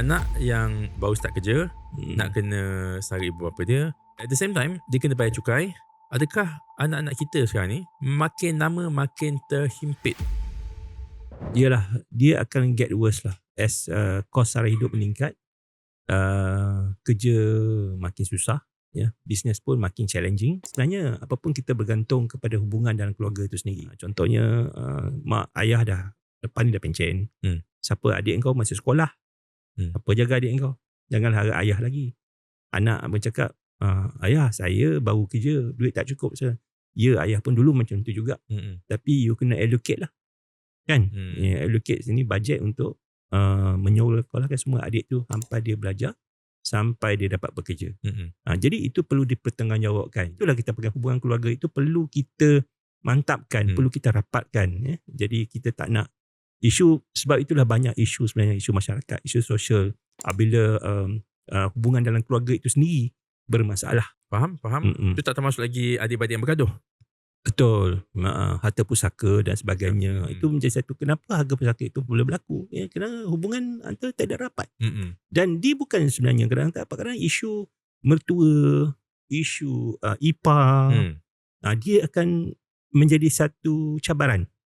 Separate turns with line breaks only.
anak yang baru start kerja
Hmm.
nak kena sara ibu bapa dia. At the same time, dia kena bayar cukai. Adakah anak-anak kita sekarang ni makin lama makin terhimpit?
Yalah, dia akan get worse lah. As uh, kos sara hidup meningkat, uh, kerja makin susah, ya, bisnes pun makin challenging. Sebenarnya apapun kita bergantung kepada hubungan dalam keluarga itu sendiri. Contohnya uh, mak ayah dah depan ni dah pencen.
Hmm.
Siapa adik engkau masih sekolah?
Hmm.
Apa jaga adik engkau? Jangan harap ayah lagi. Anak bercakap, uh, ayah saya baru kerja, duit tak cukup. Saya, ya ayah pun dulu macam tu juga.
Hmm.
Tapi you kena allocate lah. Kan?
Hmm.
Ya, allocate sini bajet untuk uh, menyekolahkan semua adik tu sampai dia belajar sampai dia dapat bekerja.
Hmm.
Ha, jadi itu perlu dipertanggungjawabkan. Itulah kita pegang hubungan keluarga itu perlu kita mantapkan,
Hmm.
perlu kita rapatkan. Ya. Jadi kita tak nak isu sebab itulah banyak isu sebenarnya isu masyarakat, isu sosial apabila um, uh, hubungan dalam keluarga itu sendiri bermasalah.
Faham? Faham?
Mm-mm.
Itu tak termasuk lagi adik-beradik yang bergaduh.
Betul. Uh, harta pusaka dan sebagainya.
Hmm.
Itu menjadi satu kenapa harga pusaka itu boleh berlaku. Ya, kerana hubungan antara tidak rapat.
Hmm.
Dan dia bukan sebenarnya kadang tak apa kadang isu mertua, isu uh, ipar,
Hmm.
uh, dia akan menjadi satu cabaran